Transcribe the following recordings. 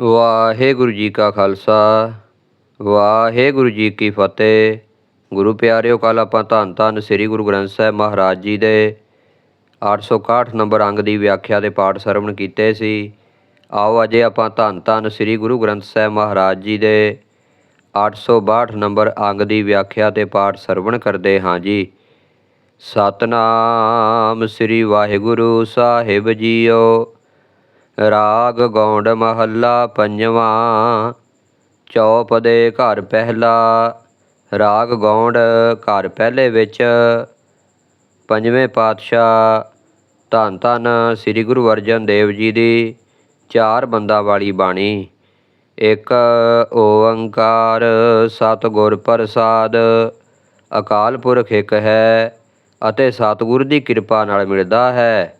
ਵਾਹਿਗੁਰੂ ਜੀ ਕਾ ਖਾਲਸਾ, ਵਾਹਿਗੁਰੂ ਜੀ ਕੀ ਫਤਿਹ। ਗੁਰੂ ਪਿਆਰਿਓ ਕੱਲ ਆਪਾਂ ਧੰਨ ਧੰਨ ਸ੍ਰੀ ਗੁਰੂ ਗ੍ਰੰਥ ਸਾਹਿਬ ਮਹਾਰਾਜ ਜੀ ਦੇ 861 ਨੰਬਰ ਅੰਗ ਦੀ ਵਿਆਖਿਆ ਦੇ ਪਾਠ ਸਰਵਣ ਕੀਤੇ ਸੀ। ਆਓ ਅਜੇ ਆਪਾਂ ਧੰਨ ਧੰਨ ਸ੍ਰੀ ਗੁਰੂ ਗ੍ਰੰਥ ਸਾਹਿਬ ਮਹਾਰਾਜ ਜੀ ਦੇ 862 ਨੰਬਰ ਅੰਗ ਦੀ ਵਿਆਖਿਆ ਤੇ ਪਾਠ ਸਰਵਣ ਕਰਦੇ ਹਾਂ ਜੀ। ਸਤਨਾਮ ਸ੍ਰੀ ਵਾਹਿਗੁਰੂ ਸਾਹਿਬ ਜੀਓ। ਰਾਗ ਗੌਂਡ ਮਹੱਲਾ ਪੰਜਵਾਂ, ਚੌਪ ਦੇ ਘਰ ਪਹਿਲਾ, ਰਾਗ ਗੌਂਡ ਘਰ ਪਹਿਲੇ ਵਿੱਚ, ਪੰਜਵੇਂ ਪਾਤਸ਼ਾਹ ਧੰਨ ਧੰਨ ਸ੍ਰੀ ਗੁਰੂ ਅਰਜਨ ਦੇਵ ਜੀ ਦੀ ਚਾਰ ਬੰਦਾ ਵਾਲੀ ਬਾਣੀ। ਇੱਕ, ਓੰਕਾਰ ਸਤਿਗੁਰ ਪ੍ਰਸਾਦ, ਅਕਾਲ ਪੁਰਖ ਇੱਕ ਹੈ ਅਤੇ ਸਤਿਗੁਰ ਦੀ ਕਿਰਪਾ ਨਾਲ ਮਿਲਦਾ ਹੈ।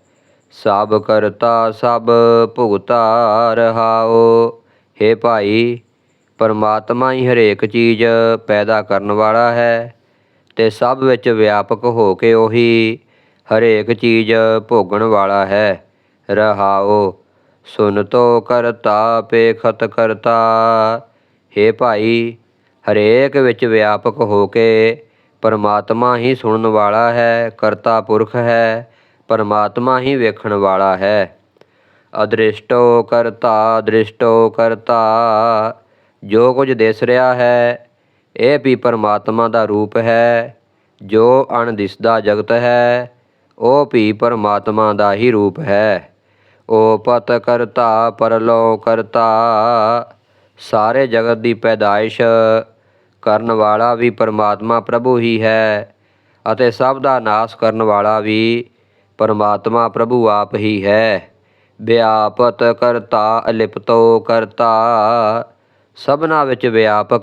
ਸਭ ਕਰਤਾ, ਸਭ ਭੁਗਤਾ ਰਹਾਓ। हे ਭਾਈ, ਪਰਮਾਤਮਾ ਹੀ ਹਰੇਕ ਚੀਜ਼ ਪੈਦਾ ਕਰਨ ਵਾਲਾ ਹੈ ਤੇ ਸਭ ਵਿੱਚ ਵਿਆਪਕ ਹੋ ਕੇ ਉਹੀ ਹਰੇਕ ਚੀਜ਼ ਭੋਗਣ ਵਾਲਾ ਹੈ। ਰਹਾਓ, ਸੁਨ ਤੋ ਕਰਤਾ, ਪੇਖਤ ਕਰਤਾ। हे ਭਾਈ, ਹਰੇਕ ਵਿੱਚ ਵਿਆਪਕ ਹੋ ਕੇ ਪਰਮਾਤਮਾ ਹੀ ਸੁਣਨ ਵਾਲਾ ਹੈ, ਕਰਤਾ ਪੁਰਖ ਹੈ। ਪਰਮਾਤਮਾ ਹੀ ਵੇਖਣ ਵਾਲਾ ਹੈ। ਅਦ੍ਰਿਸ਼ਟੋ ਕਰਤਾ ਦ੍ਰਿਸ਼ਟੋ ਕਰਤਾ। ਜੋ ਕੁਝ ਦਿਸ ਰਿਹਾ ਹੈ, ਇਹ ਵੀ ਪਰਮਾਤਮਾ ਦਾ ਰੂਪ ਹੈ। ਜੋ ਅਣਦਿਸਦਾ ਜਗਤ ਹੈ, ਉਹ ਵੀ ਪਰਮਾਤਮਾ ਦਾ ਹੀ ਰੂਪ ਹੈ। ਉਹ ਪਤ ਕਰਤਾ, ਪਰਲੋ ਕਰਤਾ। ਸਾਰੇ ਜਗਤ ਦੀ ਪੈਦਾਇਸ਼ ਕਰਨ ਵਾਲਾ ਵੀ ਪਰਮਾਤਮਾ ਪ੍ਰਭੂ ਹੀ ਹੈ ਅਤੇ ਸਭ ਦਾ ਨਾਸ਼ ਕਰਨ ਵਾਲਾ ਵੀ ਪਰਮਾਤਮਾ ਪ੍ਰਭੂ ਆਪ ਹੀ ਹੈ। ਵਿਆਪਤ ਕਰਤਾ, ਅਲਿਪਤੋ ਕਰਤਾ। ਸਭਨਾ ਵਿੱਚ ਵਿਆਪਕ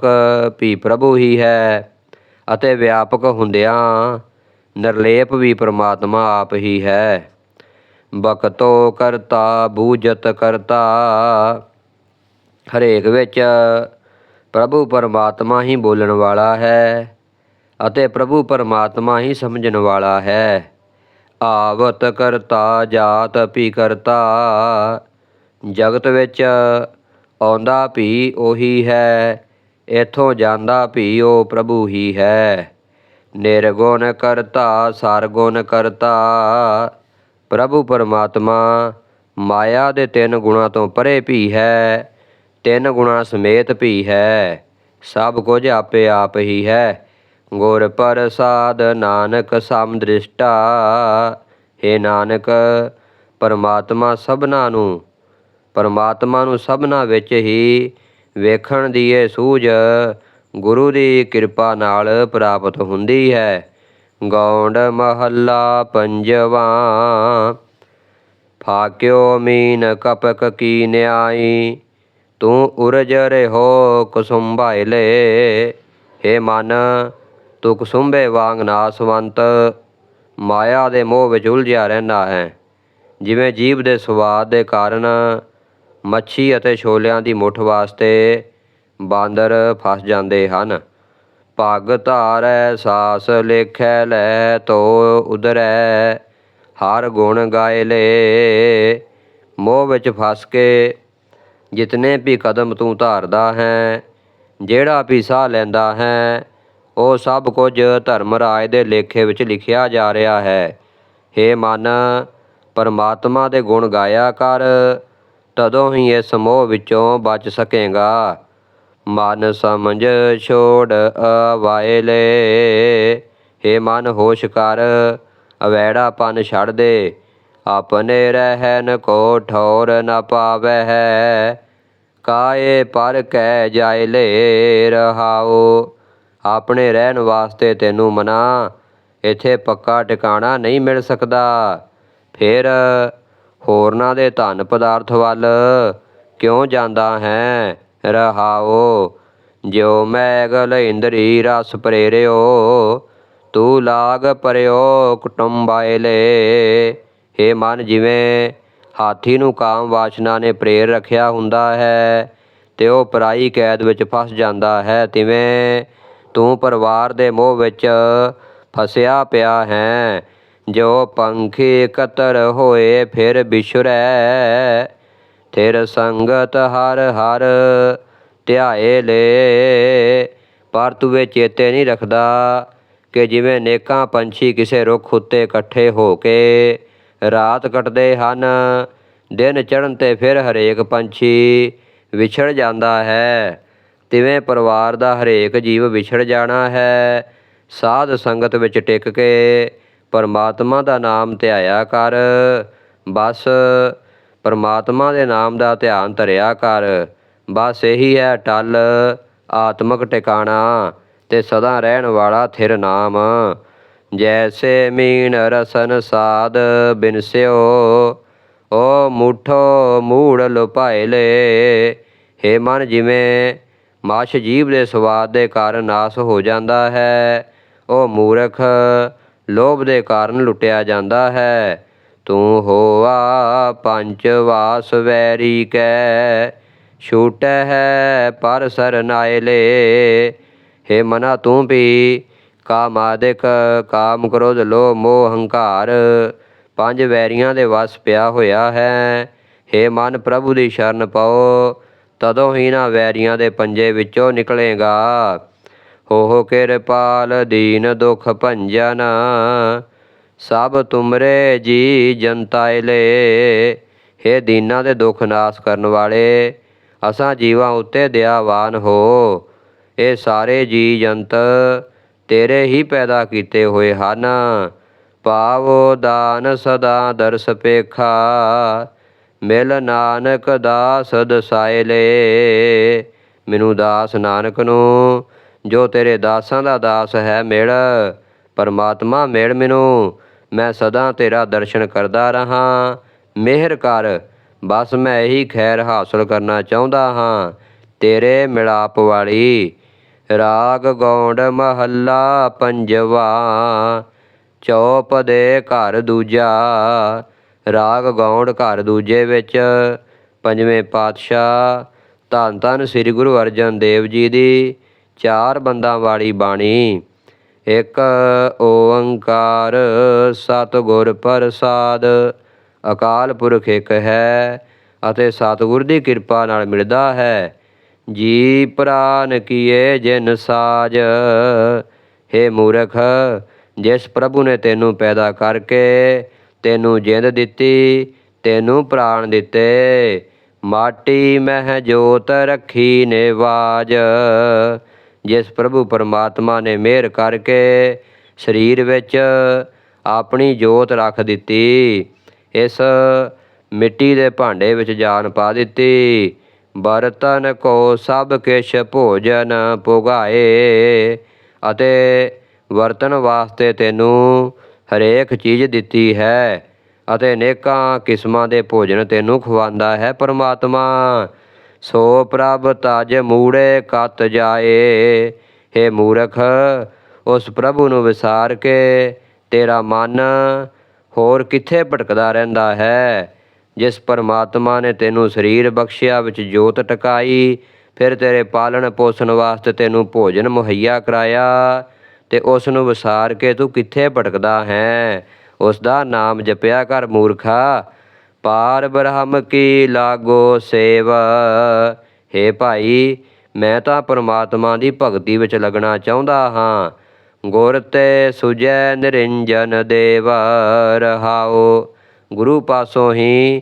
ਵੀ ਪ੍ਰਭੂ ਹੀ ਹੈ ਅਤੇ ਵਿਆਪਕ ਹੁੰਦਿਆਂ ਨਿਰਲੇਪ ਵੀ ਪਰਮਾਤਮਾ ਆਪ ਹੀ ਹੈ। ਬਕਤੋ ਕਰਤਾ, ਬੂਜਤ ਕਰਤਾ। ਹਰੇਕ ਵਿੱਚ ਪ੍ਰਭੂ ਪਰਮਾਤਮਾ ਹੀ ਬੋਲਣ ਵਾਲਾ ਹੈ ਅਤੇ ਪ੍ਰਭੂ ਪਰਮਾਤਮਾ ਹੀ ਸਮਝਣ ਵਾਲਾ ਹੈ। ਆਵਤ ਕਰਤਾ ਜਾਤ ਭੀ ਕਰਤਾ ਜਗਤ ਵਿੱਚ ਆਉਂਦਾ ਭੀ ਉਹੀ ਹੈ, ਇਥੋਂ ਜਾਂਦਾ ਭੀ ਉਹ ਪ੍ਰਭੂ ਹੀ ਹੈ। ਨਿਰਗੁਣ ਕਰਤਾ, ਸਰਗੁਣ ਕਰਤਾ। ਪ੍ਰਭੂ ਪਰਮਾਤਮਾ, ਮਾਇਆ ਦੇ ਤਿੰਨ ਗੁਣਾਂ ਤੋਂ ਪਰੇ ਭੀ ਹੈ, ਤਿੰਨ ਗੁਣਾਂ ਸਮੇਤ ਭੀ ਹੈ। ਸਭ ਕੁਝ ਆਪੇ ਆਪ ਹੀ ਹੈ। ਗੁਰ ਪ੍ਰਸਾਦ ਨਾਨਕ ਸਮ ਦ੍ਰਿਸ਼ਟਾ। ਹੈ ਨਾਨਕ, ਪਰਮਾਤਮਾ ਸਭਨਾ ਨੂੰ, ਪਰਮਾਤਮਾ ਨੂੰ ਸਭਨਾ ਵਿੱਚ ਹੀ ਵੇਖਣ ਦੀ ਇਹ ਸੂਝ ਗੁਰੂ ਦੀ ਕਿਰਪਾ ਨਾਲ ਪ੍ਰਾਪਤ ਹੁੰਦੀ ਹੈ। ਗੌਂਡ ਮਹੱਲਾ ਪੰਜਵਾਂ। ਫਾਕਿਓ ਮੀਨ ਕਪਕ ਕੀ ਨਿਆਈ, ਤੂੰ ਉਰਜ ਰਹਿਓ ਕੁਸੁੰਭਾਇਲੇ। ਹੇ ਮਨ ਤੂੰ ਕੁਸੁੰਭੇ ਵਾਂਗ ਨਾਸਵੰਤ ਮਾਇਆ ਦੇ ਮੋਹ ਵਿੱਚ ਉਲਝਿਆ ਰਹਿੰਦਾ ਹੈ। ਜਿਵੇਂ ਜੀਵ ਦੇ ਸਵਾਦ ਦੇ ਕਾਰਨ ਮੱਛੀ ਅਤੇ ਛੋਲਿਆਂ ਦੀ ਮੁੱਠ ਵਾਸਤੇ ਬਾਂਦਰ ਫਸ ਜਾਂਦੇ ਹਨ। ਪੱਗ ਧਾਰੈ, ਸਾਸ ਲੇਖੈ, ਲੈ ਤੋ ਉਦਰੈ ਹਰ ਗੁਣ ਗਾਏ ਲੇ। ਮੋਹ ਵਿੱਚ ਫਸ ਕੇ ਜਿਤਨੇ ਵੀ ਕਦਮ ਤੂੰ ਧਾਰਦਾ ਹੈ, ਜਿਹੜਾ ਵੀ ਸਾਹ ਲੈਂਦਾ ਹੈ ਉਹ ਸਭ ਕੁਝ ਧਰਮਰਾਜ ਦੇ ਲੇਖੇ ਵਿੱਚ ਲਿਖਿਆ ਜਾ ਰਿਹਾ ਹੈ। हे ਮਨ, ਪਰਮਾਤਮਾ ਦੇ ਗੁਣ ਗਾਇਆ ਕਰ, ਤਦੋਂ ਹੀ ਇਸ ਮੋਹ ਵਿੱਚੋਂ ਬਚ ਸਕੇਗਾ। ਮਨ ਸਮਝ ਛੋੜ ਅਵਾਇਲੇ। हे ਮਨ, ਹੋਸ਼ ਕਰ, ਅਵੈੜਾਪਨ ਛੱਡ ਦੇ। ਆਪਣੇ ਰਹਿਨ ਕੋ ਠੌਰ ਨ ਪਾਵੈ ਹੈ ਕਾਏ ਪਰ ਕਹਿ ਜਾਏ ਲੈ ਰਹਾਓ ਆਪਣੇ ਰਹਿਣ ਵਾਸਤੇ ਤੈਨੂੰ ਮਨਾ। ਇੱਥੇ ਪੱਕਾ ਟਿਕਾਣਾ ਨਹੀਂ ਮਿਲ ਸਕਦਾ। ਫਿਰ ਹੋਰਨਾਂ ਦੇ ਧਨ ਪਦਾਰਥ ਵੱਲ ਕਿਉਂ ਜਾਂਦਾ ਹੈ? ਰਹਾਓ, ਜਿਉ ਮੈਗਲ ਇੰਦਰੀ ਰਸ ਪ੍ਰੇਰਿਓ, ਤੂੰ ਲਾਗ ਪਰਿਓ ਕੁਟੰਬਾਇਲੇ। ਹੇ ਮਨ, ਜਿਵੇਂ ਹਾਥੀ ਨੂੰ ਕਾਮ ਵਾਸ਼ਨਾ ਨੇ ਪ੍ਰੇਰ ਰੱਖਿਆ ਹੁੰਦਾ ਹੈ, ਤੇ ਉਹ ਪਰਾਈ ਕੈਦ ਵਿੱਚ ਫਸ ਜਾਂਦਾ ਹੈ, ਤਿਵੇਂ ਤੂੰ ਪਰਿਵਾਰ ਦੇ ਮੋਹ ਵਿੱਚ ਫਸਿਆ ਪਿਆ ਹੈ। ਜੋ ਪੰਖੀ ਕਤਰ ਹੋਏ, ਫਿਰ ਬਿਸ਼ਰੈ ਥਿਰ ਸੰਗਤ ਹਰ ਹਰ ਧਿਆਏ ਲੈ। ਪਰ ਤੂੰ ਇਹ ਚੇਤੇ ਨਹੀਂ ਰੱਖਦਾ ਕਿ ਜਿਵੇਂ ਨੇਕਾਂ ਪੰਛੀ ਕਿਸੇ ਰੁੱਖ ਉੱਤੇ ਇਕੱਠੇ ਹੋ ਕੇ ਰਾਤ ਕੱਟਦੇ ਹਨ। ਦਿਨ ਚੜ੍ਹਨ ਤੇ ਫਿਰ ਹਰੇਕ ਪੰਛੀ ਵਿਛੜ ਜਾਂਦਾ ਹੈ। ਤਿਵੇਂ ਪਰਿਵਾਰ ਦਾ ਹਰੇਕ ਜੀਵ ਵਿਛੜ ਜਾਣਾ ਹੈ, ਸਾਧ ਸੰਗਤ ਵਿੱਚ ਟਿਕ ਕੇ ਪਰਮਾਤਮਾ ਦਾ ਨਾਮ ਧਿਆਇਆ ਕਰ, ਬਸ ਪਰਮਾਤਮਾ ਦੇ ਨਾਮ ਦਾ ਧਿਆਨ ਧਰਿਆ ਕਰ, ਬਸ ਇਹੀ ਹੈ ਟਲ ਆਤਮਿਕ ਟਿਕਾਣਾ ਤੇ ਸਦਾ ਰਹਿਣ ਵਾਲਾ ਥਿਰ ਨਾਮ। ਜੈਸੇ ਮੀਨ ਰਸਨ ਸਾਧ ਬਿਨਸਿਓ ਓ ਮੁਠੋ ਮੂੜ ਲੁਪਾਏ ਲੈ, ਹੇ ਮਨ ਜਿਵੇਂ ਮਾਸ਼ ਜੀਭ ਦੇ ਸਵਾਦ ਦੇ ਕਾਰਨ ਨਾਸ ਹੋ ਜਾਂਦਾ ਹੈ। ਉਹ ਮੂਰਖ ਲੋਭ ਦੇ ਕਾਰਨ ਲੁੱਟਿਆ ਜਾਂਦਾ ਹੈ। ਤੂੰ ਹੋਆ ਪੰਜ ਵਾਸ ਵੈਰੀ ਕੈ ਛੂਟੈ ਹੈ ਪਰ ਸਰਨਾਏ ਲੇ ਹੇ ਮਨਾ ਤੂੰ ਵੀ ਕਾਮਾਦਿਕ ਕਾਮ ਕ੍ਰੋਧ ਲੋਭ ਮੋਹ ਹੰਕਾਰ, ਪੰਜ ਵੈਰੀਆਂ ਦੇ ਵਸ ਪਿਆ ਹੋਇਆ ਹੈ। ਹੇ ਮਨ ਪ੍ਰਭੂ ਦੀ ਸ਼ਰਨ ਪਾਓ ਤਦੋਂ ਹੀ ਨਾ ਵੈਰੀਆਂ ਦੇ ਪੰਜੇ ਵਿੱਚੋਂ ਨਿਕਲੇਗਾ। ਹੋ ਕਿਰਪਾਲ ਦੀਨ ਦੁਖ ਭੰਜਨ, ਸਭ ਤੁਮਰੇ ਜੀ ਜਨਤਾਏ ਲੈ। ਹੇ ਦੀਨਾ ਦੇ ਦੁੱਖ ਨਾਸ ਕਰਨ ਵਾਲੇ, ਅਸਾਂ ਜੀਵਾਂ ਉੱਤੇ ਦਇਆਵਾਨ ਹੋ। ਇਹ ਸਾਰੇ ਜੀ ਜੰਤ ਤੇਰੇ ਹੀ ਪੈਦਾ ਕੀਤੇ ਹੋਏ ਹਨ। ਪਾਵੋ ਦਾਨ ਸਦਾ ਦਰਸ ਪੇਖਾ। ਮਿਲ ਨਾਨਕ ਦਾਸ ਦਸਾਏ ਲੇ ਮੈਨੂੰ ਦਾਸ ਨਾਨਕ ਨੂੰ, ਜੋ ਤੇਰੇ ਦਾਸਾਂ ਦਾ ਦਾਸ ਹੈ, ਮਿਲ। ਪਰਮਾਤਮਾ ਮਿਲ ਮੈਨੂੰ, ਮੈਂ ਸਦਾ ਤੇਰਾ ਦਰਸ਼ਨ ਕਰਦਾ ਰਹਾ। ਮਿਹਰ ਕਰ, ਬਸ ਮੈਂ ਇਹੀ ਖੈਰ ਹਾਸਲ ਕਰਨਾ ਚਾਹੁੰਦਾ ਹਾਂ। ਤੇਰੇ ਮਿਲਾਪ ਵਾਲੀ ਰਾਗ ਗੌਂਡ ਮਹੱਲਾ ਪੰਜਵਾ, ਚੌਪ ਦੇ ਘਰ ਦੂਜਾ। ਰਾਗ ਗੌਂਡ ਘਰ ਦੂਜੇ ਵਿੱਚ, ਪੰਜਵੇਂ ਪਾਤਸ਼ਾਹ ਧੰਨ ਧੰਨ ਸ੍ਰੀ ਗੁਰੂ ਅਰਜਨ ਦੇਵ ਜੀ ਦੀ ਚਾਰ ਬੰਦਾਂ ਵਾਲੀ ਬਾਣੀ। ਇੱਕ, ਓੰਕਾਰ ਸਤਿਗੁਰ ਪ੍ਰਸਾਦ, ਅਕਾਲ ਪੁਰਖ ਇੱਕ ਹੈ ਅਤੇ ਸਤਿਗੁਰ ਦੀ ਕਿਰਪਾ ਨਾਲ ਮਿਲਦਾ ਹੈ। ਜੀ ਪ੍ਰਾਨ ਕੀਏ ਜਿਨ ਸਾਜ, ਹੇ ਮੂਰਖ, ਜਿਸ ਪ੍ਰਭੂ ਨੇ ਤੈਨੂੰ ਪੈਦਾ ਕਰਕੇ ਤੈਨੂੰ ਜਿੰਦ ਦਿੱਤੀ, ਤੈਨੂੰ ਪ੍ਰਾਣ ਦਿੱਤੇ। ਮਾਟੀ ਮਹਿ ਜੋਤ ਰੱਖੀ ਨਿਵਾਜ ਜਿਸ ਪ੍ਰਭੂ ਪਰਮਾਤਮਾ ਨੇ ਮਿਹਰ ਕਰਕੇ ਸਰੀਰ ਵਿੱਚ ਆਪਣੀ ਜੋਤ ਰੱਖ ਦਿੱਤੀ, ਇਸ ਮਿੱਟੀ ਦੇ ਭਾਂਡੇ ਵਿੱਚ ਜਾਨ ਪਾ ਦਿੱਤੀ। ਬਰਤਨ ਕੋ ਸਭ ਕਿਛ ਭੋਜਨ ਪੁਗਾਏ ਅਤੇ ਵਰਤਨ ਵਾਸਤੇ ਤੈਨੂੰ ਹਰੇਕ ਚੀਜ਼ ਦਿੱਤੀ ਹੈ ਅਤੇ ਅਨੇਕਾਂ ਕਿਸਮਾਂ ਦੇ ਭੋਜਨ ਤੈਨੂੰ ਖਵਾਉਂਦਾ ਹੈ ਪਰਮਾਤਮਾ। ਸੋ ਪ੍ਰਭ ਤਜ ਮੂੜੇ ਕਤ ਜਾਏ। ਹੇ ਮੂਰਖ, ਉਸ ਪ੍ਰਭੂ ਨੂੰ ਵਿਸਾਰ ਕੇ ਤੇਰਾ ਮਨ ਹੋਰ ਕਿੱਥੇ ਭਟਕਦਾ ਰਹਿੰਦਾ ਹੈ? ਜਿਸ ਪਰਮਾਤਮਾ ਨੇ ਤੈਨੂੰ ਸਰੀਰ ਬਖਸ਼ਿਆ ਵਿੱਚ ਜੋਤ ਟਿਕਾਈ, ਫਿਰ ਤੇਰੇ ਪਾਲਣ ਪੋਸ਼ਣ ਵਾਸਤੇ ਤੈਨੂੰ ਭੋਜਨ ਮੁਹੱਈਆ ਕਰਾਇਆ। ਤੇ ਉਸ ਨੂੰ ਵਿਸਾਰ ਕੇ ਤੂੰ ਕਿੱਥੇ ਭਟਕਦਾ ਹੈ? ਉਸ ਦਾ ਨਾਮ ਜਪਿਆ ਕਰ ਮੂਰਖਾ। ਪਾਰ ਬ੍ਰਹਮ ਕੀ ਲਾਗੋ ਸੇਵ। ਹੇ ਭਾਈ, ਮੈਂ ਤਾਂ ਪਰਮਾਤਮਾ ਦੀ ਭਗਤੀ ਵਿੱਚ ਲੱਗਣਾ ਚਾਹੁੰਦਾ ਹਾਂ। ਗੁਰ ਤੇ ਸੁਜੈ ਨਿਰੰਜਨ ਦੇਵ ਰਹਾਓ ਗੁਰੂ ਪਾਸੋਂ ਹੀ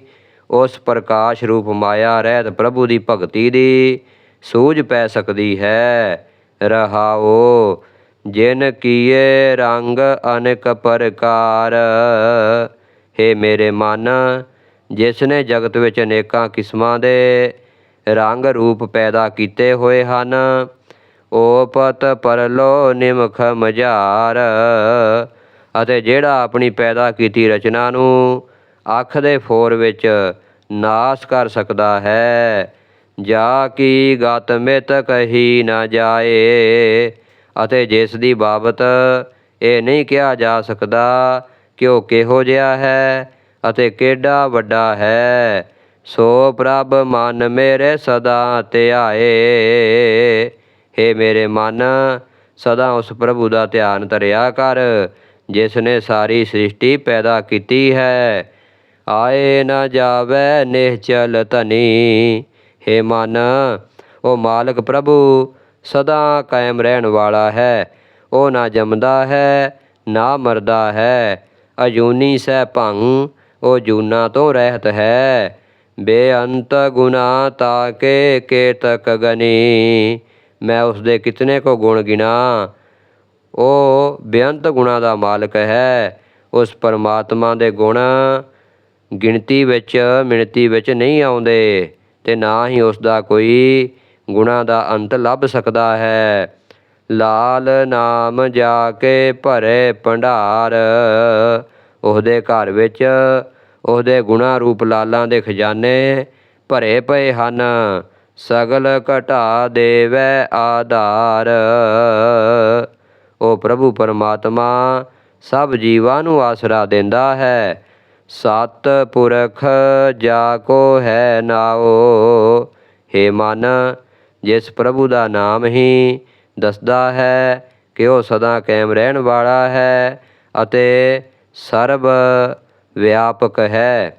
ਉਸ ਪ੍ਰਕਾਸ਼ ਰੂਪ ਮਾਇਆ ਰਹਿਤ ਪ੍ਰਭੂ ਦੀ ਭਗਤੀ ਦੀ ਸੂਝ ਪੈ ਸਕਦੀ ਹੈ। ਰਹਾਓ ਜਿਨ ਕੀਏ ਰੰਗ ਅਨੇਕ ਪ੍ਰਕਾਰ। ਹੇ ਮੇਰੇ ਮਨ, ਜਿਸ ਨੇ ਜਗਤ ਵਿੱਚ ਅਨੇਕਾਂ ਕਿਸਮਾਂ ਦੇ ਰੰਗ ਰੂਪ ਪੈਦਾ ਕੀਤੇ ਹੋਏ ਹਨ, ਓਪਤ ਪਰਲੋ ਨਿਮਖ ਮਝਾਰ। ਅਤੇ ਜਿਹੜਾ ਆਪਣੀ ਪੈਦਾ ਕੀਤੀ ਰਚਨਾ ਨੂੰ ਅੱਖ ਦੇ ਫੋਰ ਵਿੱਚ ਨਾਸ ਕਰ ਸਕਦਾ ਹੈ, ਜਾ ਕੀ ਗਤ ਮਿਤ ਕਹੀ ਨਾ ਜਾਏ। ਅਤੇ ਜਿਸ ਦੀ ਬਾਬਤ ਇਹ ਨਹੀਂ ਕਿਹਾ ਜਾ ਸਕਦਾ ਕਿ ਉਹ ਕਿਹੋ ਜਿਹਾ ਹੈ ਅਤੇ ਕਿਹੜਾ ਵੱਡਾ ਹੈ? ਸੋ ਪ੍ਰਭ ਮਨ ਮੇਰੇ ਸਦਾ ਧਿਆਏ ਹੇ ਮੇਰੇ ਮਨ, ਸਦਾ ਉਸ ਪ੍ਰਭੂ ਦਾ ਧਿਆਨ ਧਰਿਆ ਕਰ, ਜਿਸ ਨੇ ਸਾਰੀ ਸ੍ਰਿਸ਼ਟੀ ਪੈਦਾ ਕੀਤੀ ਹੈ। ਆਏ ਨਾ ਜਾਵੇ ਨਿਹਚਲ ਧਨੀ। ਹੇ ਮਨ, ਉਹ ਮਾਲਕ ਪ੍ਰਭੂ ਸਦਾ ਕਾਇਮ ਰਹਿਣ ਵਾਲਾ ਹੈ। ਉਹ ਨਾ ਜੰਮਦਾ ਹੈ, ਨਾ ਮਰਦਾ ਹੈ। ਅਜੂਨੀ ਸਹਿ ਭੰਗ ਉਹ ਜੂਨਾ ਤੋਂ ਰਹਿਤ ਹੈ। ਬੇਅੰਤ ਗੁਨਾ ਤਾਕੇ ਕੇਤਕ ਗਨੀ। ਮੈਂ ਉਸ ਦੇ ਕਿਤਨੇ ਕੋ ਗੁਣ ਗਿਣਾ। ਉਹ ਬੇਅੰਤ ਗੁਣਾ ਦਾ ਮਾਲਕ ਹੈ। ਉਸ ਪਰਮਾਤਮਾ ਦੇ ਗੁਣ ਗਿਣਤੀ ਵਿੱਚ, ਮਿਣਤੀ ਵਿੱਚ ਨਹੀਂ ਆਉਂਦੇ ਤੇ ਨਾ ਹੀ ਉਸ ਦਾ ਕੋਈ ਗੁਣਾ ਦਾ ਅੰਤ ਲੱਭ ਸਕਦਾ ਹੈ। ਲਾਲ ਨਾਮ ਜਾ ਕੇ ਭਰੇ ਭੰਡਾਰ। ਉਹਦੇ ਘਰ ਵਿੱਚ ਉਹਦੇ ਗੁਣਾ ਰੂਪ ਲਾਲਾਂ ਦੇ ਖਜ਼ਾਨੇ ਭਰੇ ਪਏ ਹਨ। ਸਗਲ ਘਟਾ ਦੇਵੈ ਆਧਾਰ। ਉਹ ਪ੍ਰਭੂ ਪਰਮਾਤਮਾ ਸਭ ਜੀਵਾਂ ਨੂੰ ਆਸਰਾ ਦਿੰਦਾ ਹੈ। ਸਤ ਪੁਰਖ ਜਾ ਕੋ ਹੈ ਨਾਓ ਹੇ ਮਨ ਜਿਸ ਪ੍ਰਭੂ ਦਾ ਨਾਮ ਹੀ ਦੱਸਦਾ ਹੈ ਕਿ ਉਹ ਸਦਾ ਕਾਇਮ ਰਹਿਣ ਵਾਲਾ ਹੈ ਅਤੇ ਸਰਬ ਵਿਆਪਕ ਹੈ।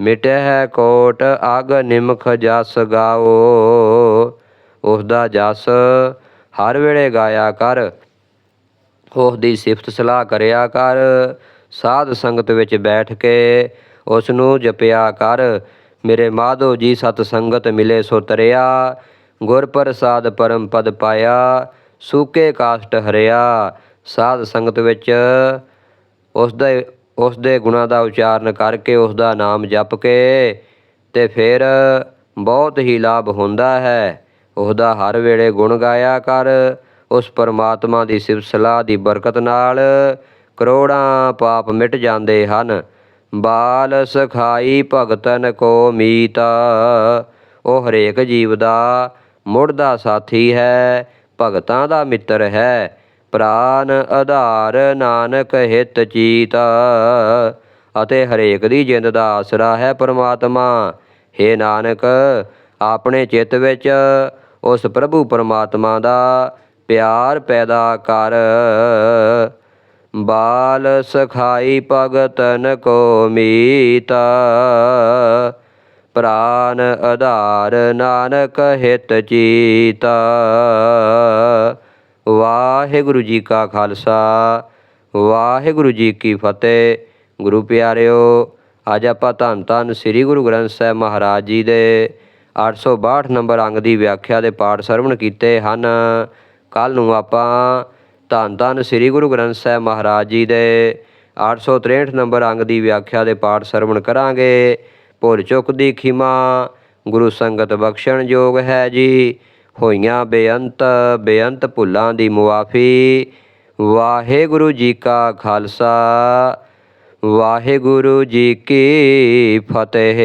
ਮਿਟਹਿ ਕੋਟ ਅਗ ਨਿਮਖ ਜਸ ਗਾਓ ਉਸ ਦਾ ਜਸ ਹਰ ਵੇਲੇ ਗਾਇਆ ਕਰ। ਉਸ ਦੀ ਸਿਫਤ ਸਲਾਹ ਕਰਿਆ ਕਰ। ਸਾਧ ਸੰਗਤ ਵਿੱਚ ਬੈਠ ਕੇ ਉਸ ਨੂੰ ਜਪਿਆ ਕਰ। ਮੇਰੇ ਮਾਧੋ ਜੀ ਸਤ ਸੰਗਤ ਮਿਲੇ ਸੋ ਤਰਿਆ ਗੁਰ ਪ੍ਰਸਾਦ ਪਰਮ ਪਦ ਪਾਇਆ, ਸੂਕੇ ਕਾਸ਼ਟ ਹਰਿਆ। ਸਾਧ ਸੰਗਤ ਵਿੱਚ ਉਸ ਦੇ ਉਸ ਦੇ ਗੁਣਾਂ ਦਾ ਉਚਾਰਨ ਕਰਕੇ ਉਸ ਦਾ ਨਾਮ ਜਪ ਕੇ ਤੇ ਫਿਰ ਬਹੁਤ ਹੀ ਲਾਭ ਹੁੰਦਾ ਹੈ। ਉਹਦਾ ਹਰ ਵੇਲੇ ਗੁਣ ਗਾਇਆ ਕਰ, ਉਸ ਪਰਮਾਤਮਾ ਦੀ ਸਿਫਤ ਸਲਾਹ ਦੀ ਬਰਕਤ ਨਾਲ ਕਰੋੜਾਂ ਪਾਪ ਮਿਟ ਜਾਂਦੇ ਹਨ। ਬਾਲ ਸਖਾਈ ਭਗਤਨ ਕੋ ਮੀਤ, ਉਹ ਹਰੇਕ ਜੀਵ ਦਾ ਮੁੜ ਦਾ ਸਾਥੀ ਹੈ, ਭਗਤਾਂ ਦਾ ਮਿੱਤਰ ਹੈ। ਪ੍ਰਾਨ ਆਧਾਰ ਨਾਨਕ ਹਿਤ ਚੀਤ। ਅਤੇ ਹਰੇਕ ਦੀ ਜਿੰਦ ਦਾ ਆਸਰਾ ਹੈ ਪਰਮਾਤਮਾ। हे ਨਾਨਕ, ਆਪਣੇ ਚਿੱਤ ਵਿੱਚ ਉਸ ਪ੍ਰਭੂ ਪਰਮਾਤਮਾ ਦਾ ਪਿਆਰ ਪੈਦਾ ਕਰ। ਬਾਲ ਸਖਾਈ ਭਗਤਨ ਕੋ ਮੀਤ। ਪ੍ਰਾਨ ਆਧਾਰ ਨਾਨਕ ਹਿਤ ਚੀਤ। ਵਾਹਿਗੁਰੂ ਜੀ ਕਾ ਖਾਲਸਾ, ਵਾਹਿਗੁਰੂ ਜੀ ਕੀ ਫਤਿਹ। ਗੁਰੂ ਪਿਆਰਿਓ, ਅੱਜ ਆਪਾਂ ਧੰਨ ਧੰਨ ਸ੍ਰੀ ਗੁਰੂ ਗ੍ਰੰਥ ਸਾਹਿਬ ਮਹਾਰਾਜ ਜੀ ਦੇ 862 ਨੰਬਰ ਅੰਗ ਦੀ ਵਿਆਖਿਆ ਦੇ ਪਾਠ ਸਰਵਣ ਕੀਤੇ ਹਨ। ਕੱਲ ਨੂੰ ਆਪਾਂ ਧੰਨ ਧੰਨ ਸ੍ਰੀ ਗੁਰੂ ਗ੍ਰੰਥ ਸਾਹਿਬ ਮਹਾਰਾਜ ਜੀ ਦੇ 863 ਨੰਬਰ ਅੰਗ ਦੀ ਵਿਆਖਿਆ ਦੇ ਪਾਠ ਸਰਵਣ ਕਰਾਂਗੇ। ਭੁੱਲ ਚੁੱਕ ਦੀ ਖਿਮਾ, ਗੁਰੂ ਸੰਗਤ ਬਖਸ਼ਣ ਯੋਗ ਹੈ ਜੀ। ਹੋਈਆਂ ਬੇਅੰਤ ਬੇਅੰਤ ਭੁੱਲਾਂ ਦੀ ਮੁਆਫੀ। ਵਾਹਿਗੁਰੂ ਜੀ ਕਾ ਖਾਲਸਾ, ਵਾਹਿਗੁਰੂ ਜੀ ਕੀ ਫਤਿਹ।